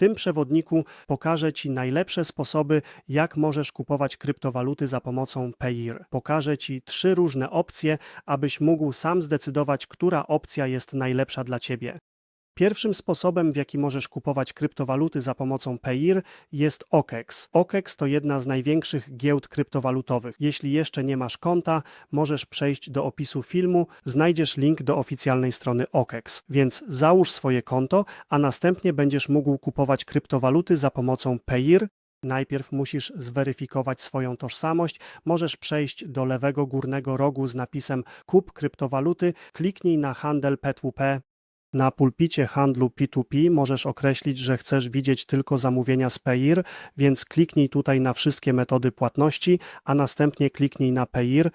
tym przewodniku pokażę Ci najlepsze sposoby, jak możesz kupować kryptowaluty za pomocą Payeer. Pokażę Ci trzy różne opcje, abyś mógł sam zdecydować, która opcja jest najlepsza dla Ciebie. Pierwszym sposobem, w jaki możesz kupować kryptowaluty za pomocą Payeer jest OKEX. OKEX to jedna z największych giełd kryptowalutowych. Jeśli jeszcze nie masz konta, możesz przejść do opisu filmu, znajdziesz link do oficjalnej strony OKEX. Więc załóż swoje konto, a następnie będziesz mógł kupować kryptowaluty za pomocą Payeer. Najpierw musisz zweryfikować swoją tożsamość. Możesz przejść do lewego górnego rogu z napisem Kup kryptowaluty, kliknij na handel P2P, na pulpicie handlu P2P możesz określić, że chcesz widzieć tylko zamówienia z Payeer, więc kliknij tutaj na wszystkie metody płatności, a następnie kliknij na Payeer.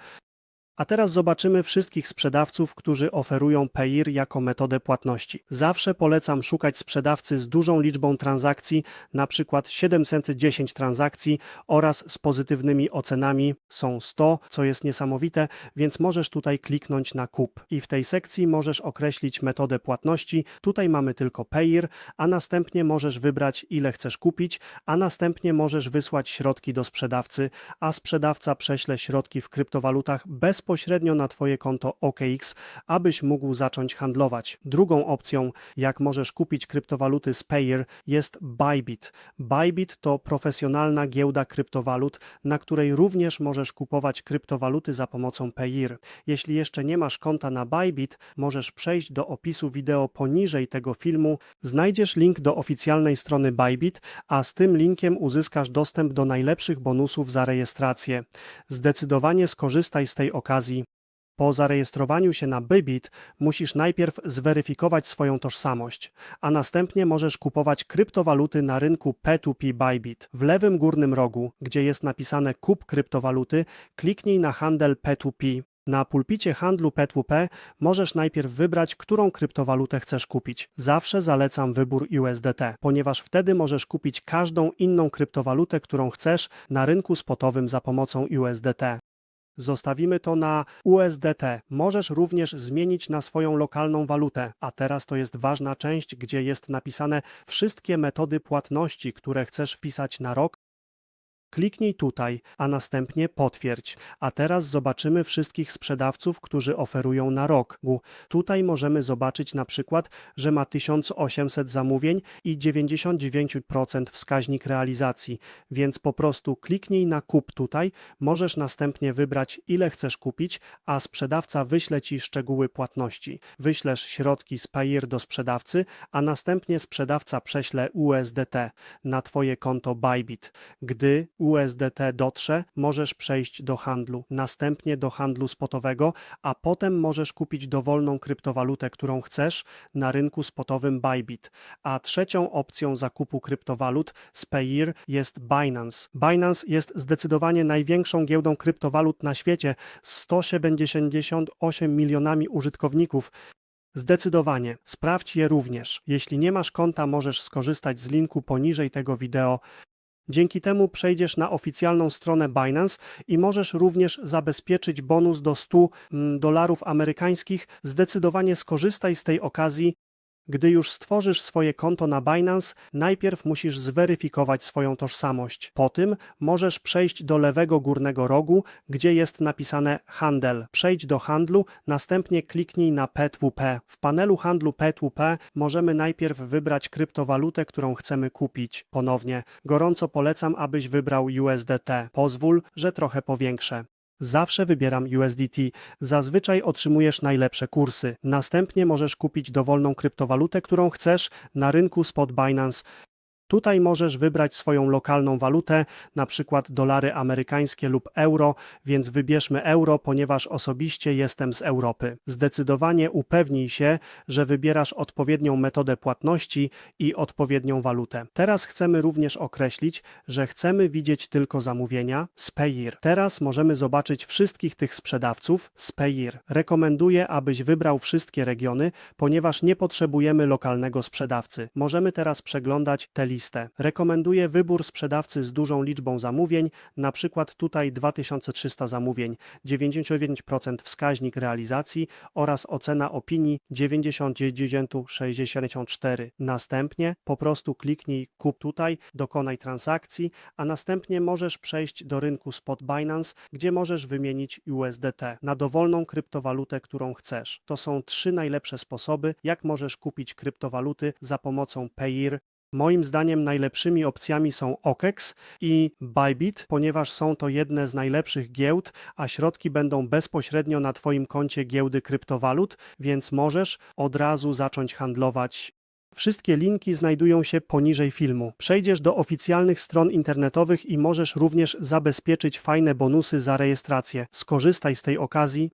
A teraz zobaczymy wszystkich sprzedawców, którzy oferują Payeer jako metodę płatności. Zawsze polecam szukać sprzedawcy z dużą liczbą transakcji, przykład 710 transakcji oraz z pozytywnymi ocenami są 100, co jest niesamowite, więc możesz tutaj kliknąć na kup i w tej sekcji możesz określić metodę płatności. Tutaj mamy tylko Payeer, a następnie możesz wybrać ile chcesz kupić, a następnie możesz wysłać środki do sprzedawcy, a sprzedawca prześle środki w kryptowalutach bez bezpośrednio na Twoje konto OKX, abyś mógł zacząć handlować. Drugą opcją, jak możesz kupić kryptowaluty z Payer, jest Bybit. Bybit to profesjonalna giełda kryptowalut, na której również możesz kupować kryptowaluty za pomocą Payer. Jeśli jeszcze nie masz konta na Bybit, możesz przejść do opisu wideo poniżej tego filmu. Znajdziesz link do oficjalnej strony Bybit, a z tym linkiem uzyskasz dostęp do najlepszych bonusów za rejestrację. Zdecydowanie skorzystaj z tej okazji okazji. Po zarejestrowaniu się na Bybit musisz najpierw zweryfikować swoją tożsamość, a następnie możesz kupować kryptowaluty na rynku P2P Bybit. W lewym górnym rogu, gdzie jest napisane kup kryptowaluty, kliknij na handel P2P. Na pulpicie handlu P2P możesz najpierw wybrać, którą kryptowalutę chcesz kupić. Zawsze zalecam wybór USDT, ponieważ wtedy możesz kupić każdą inną kryptowalutę, którą chcesz na rynku spotowym za pomocą USDT. Zostawimy to na USDT. Możesz również zmienić na swoją lokalną walutę, a teraz to jest ważna część, gdzie jest napisane wszystkie metody płatności, które chcesz wpisać na rok Kliknij tutaj, a następnie potwierdź. A teraz zobaczymy wszystkich sprzedawców, którzy oferują na rok. Tutaj możemy zobaczyć na przykład, że ma 1800 zamówień i 99% wskaźnik realizacji, więc po prostu kliknij na kup tutaj, możesz następnie wybrać ile chcesz kupić, a sprzedawca wyśle Ci szczegóły płatności. Wyślesz środki z Payeer do sprzedawcy, a następnie sprzedawca prześle USDT na Twoje konto Bybit. Gdy USDT dotrze, możesz przejść do handlu, następnie do handlu spotowego, a potem możesz kupić dowolną kryptowalutę, którą chcesz na rynku spotowym Bybit. A trzecią opcją zakupu kryptowalut z Payeer jest Binance. Binance jest zdecydowanie największą giełdą kryptowalut na świecie z 178 milionami użytkowników. Zdecydowanie, sprawdź je również. Jeśli nie masz konta, możesz skorzystać z linku poniżej tego wideo. Dzięki temu przejdziesz na oficjalną stronę Binance i możesz również zabezpieczyć bonus do 100 mm, dolarów amerykańskich. Zdecydowanie skorzystaj z tej okazji gdy już stworzysz swoje konto na Binance, najpierw musisz zweryfikować swoją tożsamość. Po tym możesz przejść do lewego górnego rogu, gdzie jest napisane Handel. Przejdź do handlu, następnie kliknij na P2P. W panelu handlu P2P możemy najpierw wybrać kryptowalutę, którą chcemy kupić. Ponownie, gorąco polecam, abyś wybrał USDT. Pozwól, że trochę powiększę. Zawsze wybieram USDT. Zazwyczaj otrzymujesz najlepsze kursy. Następnie możesz kupić dowolną kryptowalutę, którą chcesz na rynku spot Binance. Tutaj możesz wybrać swoją lokalną walutę, na przykład dolary amerykańskie lub euro, więc wybierzmy euro, ponieważ osobiście jestem z Europy. Zdecydowanie upewnij się, że wybierasz odpowiednią metodę płatności i odpowiednią walutę. Teraz chcemy również określić, że chcemy widzieć tylko zamówienia z Payeer. Teraz możemy zobaczyć wszystkich tych sprzedawców z Payeer. Rekomenduję, abyś wybrał wszystkie regiony, ponieważ nie potrzebujemy lokalnego sprzedawcy. Możemy teraz przeglądać te listę. Rekomenduję wybór sprzedawcy z dużą liczbą zamówień, na przykład tutaj 2300 zamówień, 99% wskaźnik realizacji oraz ocena opinii 90,64. Następnie po prostu kliknij kup tutaj, dokonaj transakcji, a następnie możesz przejść do rynku Spot Binance, gdzie możesz wymienić USDT na dowolną kryptowalutę, którą chcesz. To są trzy najlepsze sposoby, jak możesz kupić kryptowaluty za pomocą Payeer. Moim zdaniem najlepszymi opcjami są OKEX i Bybit, ponieważ są to jedne z najlepszych giełd, a środki będą bezpośrednio na Twoim koncie giełdy kryptowalut, więc możesz od razu zacząć handlować Wszystkie linki znajdują się poniżej filmu. Przejdziesz do oficjalnych stron internetowych i możesz również zabezpieczyć fajne bonusy za rejestrację. Skorzystaj z tej okazji